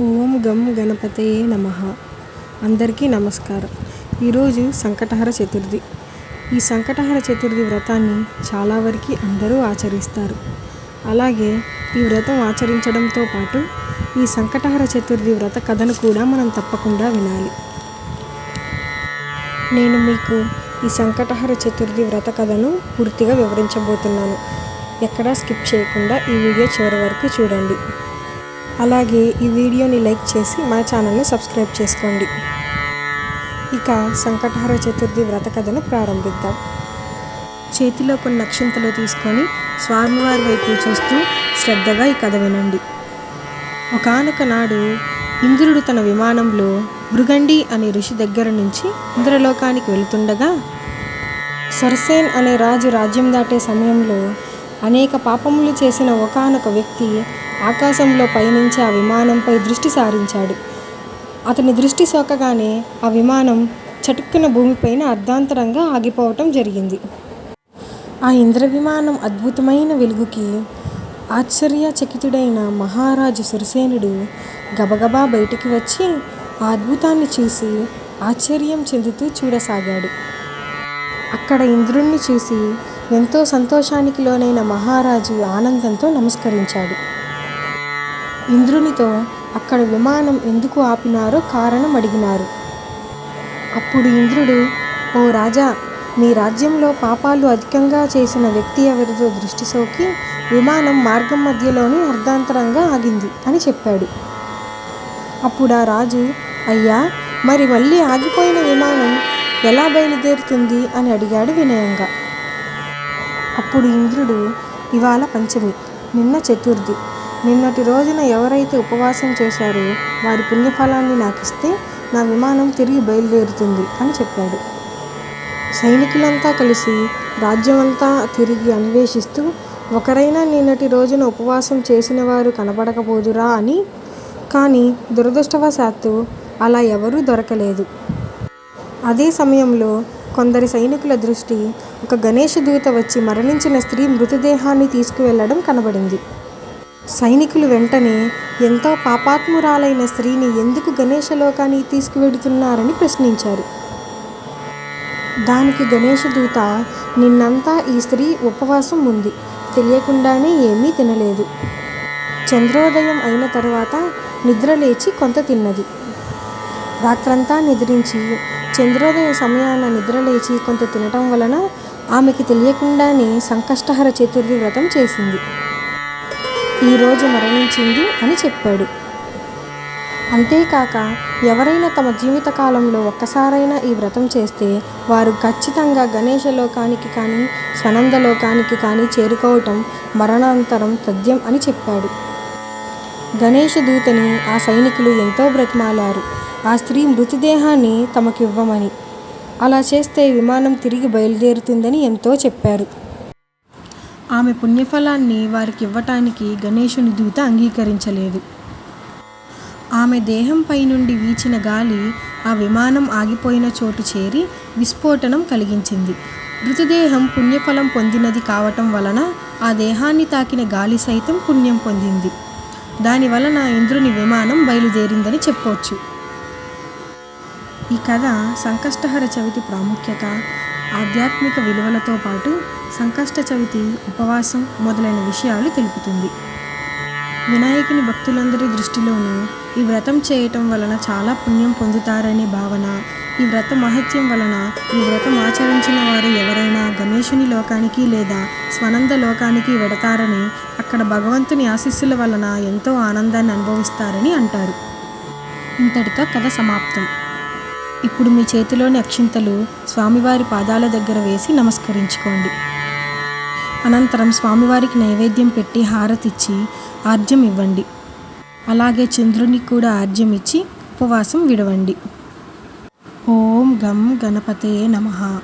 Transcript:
ఓం గం గణపతయే నమ. అందరికీ నమస్కారం. ఈరోజు సంకటహర చతుర్థి. ఈ సంకటహర చతుర్థి వ్రతాన్ని చాలా వరకు అందరూ ఆచరిస్తారు. అలాగే ఈ వ్రతం ఆచరించడంతో పాటు ఈ సంకటహర చతుర్థి వ్రత కథను కూడా మనం తప్పకుండా వినాలి. నేను మీకు ఈ సంకటహర చతుర్థి వ్రత కథను పూర్తిగా వివరించబోతున్నాను. ఎక్కడా స్కిప్ చేయకుండా ఈ వీడియో చివరి వరకు చూడండి. అలాగే ఈ వీడియోని లైక్ చేసి మన ఛానల్ని సబ్స్క్రైబ్ చేసుకోండి. ఇక సంకటహర చతుర్థి వ్రత కథను ప్రారంభిద్దాం. చేతిలో కొన్ని అక్షింతలు తీసుకొని స్వామివారి వైపు చూస్తూ శ్రద్ధగా ఈ కథ వినండి. ఒకనొక నాడు ఇంద్రుడు తన విమానంలో మృగండి అనే ఋషి దగ్గర నుంచి ఇంద్రలోకానికి వెళుతుండగా సర్సేన్ అనే రాజు రాజ్యం దాటే సమయంలో అనేక పాపములు చేసిన ఒకానొక వ్యక్తి ఆకాశంలో పయనించి ఆ విమానంపై దృష్టి సారించాడు. అతని దృష్టి సోకగానే ఆ విమానం చటుక్కున భూమిపైన అర్ధాంతరంగా ఆగిపోవటం జరిగింది. ఆ ఇంద్ర విమానం అద్భుతమైన వెలుగుకి ఆశ్చర్యచకితుడైన మహారాజు సురసేనుడు గబగబా బయటికి వచ్చి ఆ అద్భుతాన్ని చూసి ఆశ్చర్యం చెందుతూ చూడసాగాడు. అక్కడ ఇంద్రుణ్ణి చూసి ఎంతో సంతోషానికి లోనైన మహారాజు ఆనందంతో నమస్కరించాడు. ఇంద్రునితో అక్కడ విమానం ఎందుకు ఆపినారో కారణం అడిగినారు. అప్పుడు ఇంద్రుడు ఓ రాజా మీ రాజ్యంలో పాపాలు అధికంగా చేసిన వ్యక్తి ఎవరిదో దృష్టి సోకి విమానం మార్గం మధ్యలోనే అర్ధాంతరంగా ఆగింది అని చెప్పాడు. అప్పుడు ఆ రాజు అయ్యా మరి మళ్ళీ ఆగిపోయిన విమానం ఎలా బయలుదేరుతుంది? అని అడిగాడు వినయంగా. అప్పుడు ఇంద్రుడు ఇవాళ పంచమి నిన్న చతుర్థి. నిన్నటి రోజున ఎవరైతే ఉపవాసం చేశారో వారి పుణ్యఫలాన్ని నాకు ఇస్తే నా విమానం తిరిగి బయలుదేరుతుంది అని చెప్పాడు. సైనికులంతా కలిసి రాజ్యమంతా తిరిగి అన్వేషిస్తూ ఒకరైనా నిన్నటి రోజున ఉపవాసం చేసిన వారు కనబడకపోదురా అని కానీ దురదృష్టవశాత్తు అలా ఎవరూ దొరకలేదు. అదే సమయంలో కొందరి సైనికుల దృష్టి ఒక గణేష దూత వచ్చి మరణించిన స్త్రీ మృతదేహాన్ని తీసుకువెళ్ళడం కనబడింది. సైనికులు వెంటనే ఎంతో పాపాత్మురాలైన స్త్రీని ఎందుకు గణేష లోకానికి తీసుకువెడుతున్నారని ప్రశ్నించారు. దానికి గణేష దూత నిన్నంతా ఈ స్త్రీ ఉపవాసం ఉంది. తెలియకుండానే ఏమీ తినలేదు. చంద్రోదయం అయిన తర్వాత నిద్ర లేచి కొంత తిన్నది. రాత్రంతా నిద్రించి చంద్రోదయ సమయాన నిద్రలేచి కొంత తినటం వలన ఆమెకి తెలియకుండానే సంకష్టహర చతుర్థి వ్రతం చేసింది ఈరోజు మరణించింది అని చెప్పాడు. అంతేకాక ఎవరైనా తమ జీవితకాలంలో ఒక్కసారైనా ఈ వ్రతం చేస్తే వారు ఖచ్చితంగా గణేష లోకానికి కానీ స్వనంద లోకానికి కానీ చేరుకోవటం మరణాంతరం తథ్యం అని చెప్పాడు. గణేష దూతని ఆ సైనికులు ఎంతో బ్రతిమాలారు. ఆ స్త్రీ మృతదేహాన్ని తమకివ్వమని. అలా చేస్తే విమానం తిరిగి బయలుదేరుతుందని ఎంతో చెప్పారు. ఆమె పుణ్యఫలాన్ని వారికి ఇవ్వటానికి గణేశుని దూత అంగీకరించలేదు. ఆమె దేహంపై నుండి వీచిన గాలి ఆ విమానం ఆగిపోయిన చోటు చేరి విస్ఫోటనం కలిగించింది. మృతదేహం పుణ్యఫలం పొందినది కావటం వలన ఆ దేహాన్ని తాకిన గాలి సైతం పుణ్యం పొందింది. దాని వలన ఇంద్రుని విమానం బయలుదేరిందని చెప్పవచ్చు ఈ కథ సంకష్టహర చవితి ప్రాముఖ్యత ఆధ్యాత్మిక విలువలతో పాటు సంకష్ట చవితి ఉపవాసం మొదలైన విషయాలు తెలుపుతుంది. వినాయకుని భక్తులందరి దృష్టిలోనూ ఈ వ్రతం చేయటం వలన చాలా పుణ్యం పొందుతారనే భావన ఈ వ్రత మహత్యం వలన ఈ వ్రతం ఆచరించిన వారు ఎవరైనా గణేశుని లోకానికి లేదా స్వనంద లోకానికి వెడతారని అక్కడ భగవంతుని ఆశీస్సుల వలన ఎంతో ఆనందాన్ని అనుభవిస్తారని అంటారు. ఇంతటితో కథ సమాప్తం. ఇప్పుడు మీ చేతిలోని అక్షింతలు స్వామివారి పాదాల దగ్గర వేసి నమస్కరించుకోండి. అనంతరం స్వామివారికి నైవేద్యం పెట్టి హారతిచ్చి ఆర్జ్యం ఇవ్వండి. అలాగే చంద్రునికి కూడా ఆర్జ్యం ఇచ్చి ఉపవాసం విడవండి. ఓం గం గణపతే నమః.